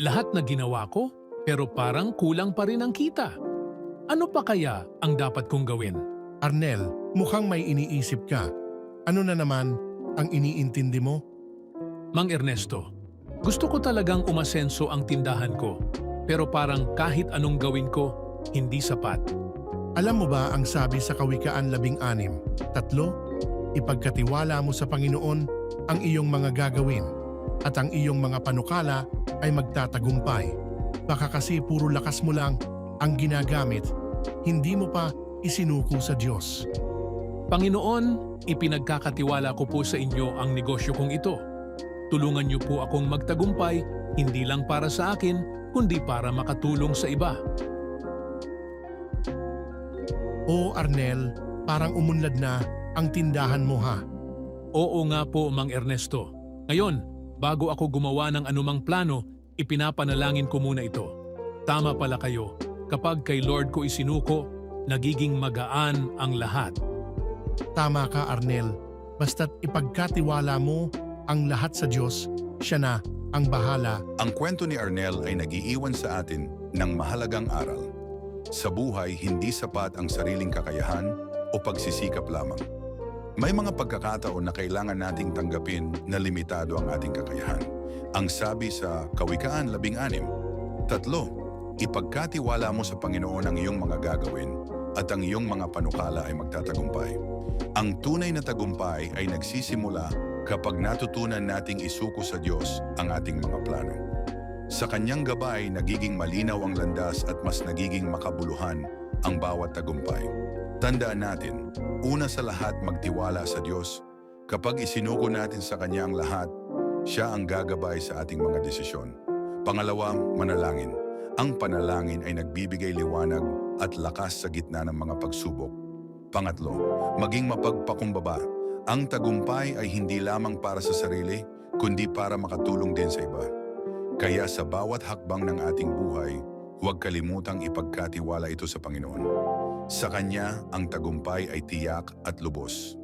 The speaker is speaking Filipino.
Lahat na ginawa ko, pero parang kulang pa rin ang kita. Ano pa kaya ang dapat kong gawin? Arnel, mukhang may iniisip ka. Ano na naman ang iniintindi mo? Mang Ernesto, gusto ko talagang umasenso ang tindahan ko, pero parang kahit anong gawin ko, hindi sapat. Alam mo ba ang sabi sa Kawikaan 16? Tatlo, ipagkatiwala mo sa Panginoon ang iyong mga gagawin at ang iyong mga panukala ay magtatagumpay. Baka kasi puro lakas mo lang ang ginagamit, hindi mo pa isinuko sa Diyos. Panginoon, ipinagkakatiwala ko po sa inyo ang negosyo kong ito. Tulungan niyo po akong magtagumpay, hindi lang para sa akin, kundi para makatulong sa iba. O Arnel, parang umunlad na ang tindahan mo ha. Oo nga po, Mang Ernesto. Ngayon, bago ako gumawa ng anumang plano, ipinapanalangin ko muna ito. Tama pala kayo, kapag kay Lord ko isinuko, nagiging magaan ang lahat. Tama ka Arnel, basta't ipagkatiwala mo ang lahat sa Diyos, siya na ang bahala. Ang kwento ni Arnel ay nagiiwan sa atin ng mahalagang aral. Sa buhay, hindi sapat ang sariling kakayahan o pagsisikap lamang. May mga pagkakataon na kailangan nating tanggapin na limitado ang ating kakayahan. Ang sabi sa Kawikaan 16, Tatlo, ipagkatiwala mo sa Panginoon ang iyong mga gagawin at ang iyong mga panukala ay magtatagumpay. Ang tunay na tagumpay ay nagsisimula kapag natutunan nating isuko sa Diyos ang ating mga plano. Sa kanyang gabay, nagiging malinaw ang landas at mas nagiging makabuluhan ang bawat tagumpay. Tandaan natin, una sa lahat magtiwala sa Diyos. Kapag isinuko natin sa Kanya ang lahat, Siya ang gagabay sa ating mga desisyon. Pangalawa, manalangin. Ang panalangin ay nagbibigay liwanag at lakas sa gitna ng mga pagsubok. Pangatlo, maging mapagpakumbaba. Ang tagumpay ay hindi lamang para sa sarili, kundi para makatulong din sa iba. Kaya sa bawat hakbang ng ating buhay, huwag kalimutang ipagkatiwala ito sa Panginoon. Sa Kanya, ang tagumpay ay tiyak at lubos.